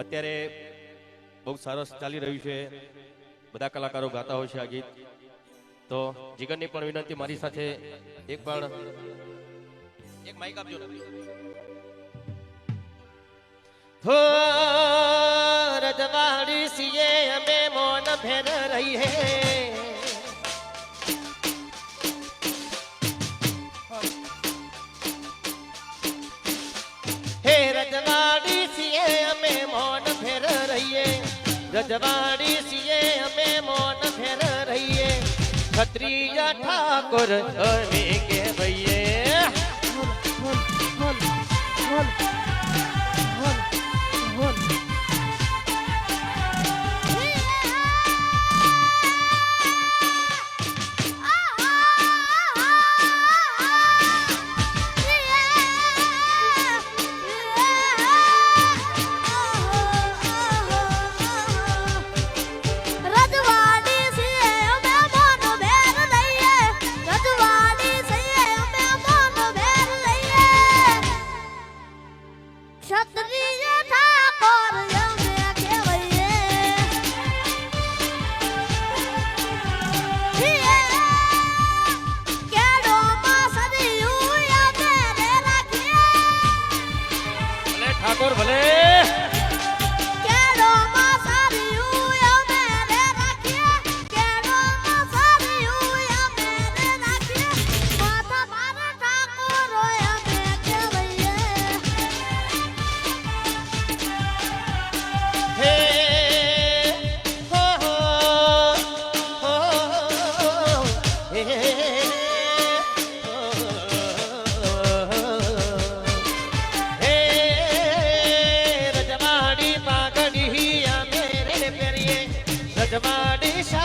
અત્યારે બહુ સરસ ચાલી રહ્યું છે. બધા કલાકારો ગાતા હોય છે આ ગીત. તો જીગરની પણ વિનંતી મારી સાથે એક પણ એક માઇક આપજો. હો રજવાડી સીએ અમે મોન ફેર રહી હે રજવાડી સીએ અમે મોન ફેર રહીએ ક્ષત્રિય ઠાકોર અમે કે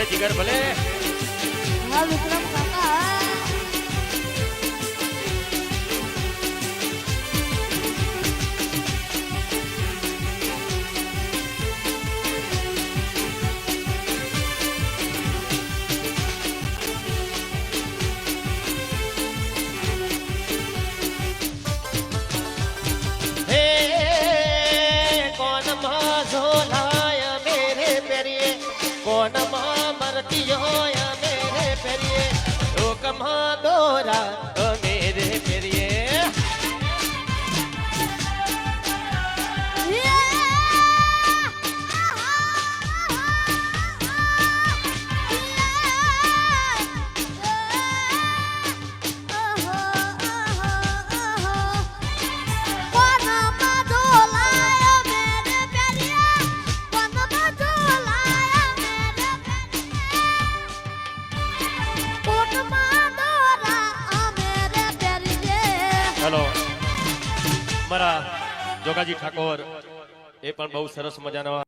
ભલે જીગર ભલે. હા વિક્રમ કાકા કોણમાં ઝોલાય adorar હેલો મારા જોગાજી ઠાકોર એ પણ બહુ સરસ મજાના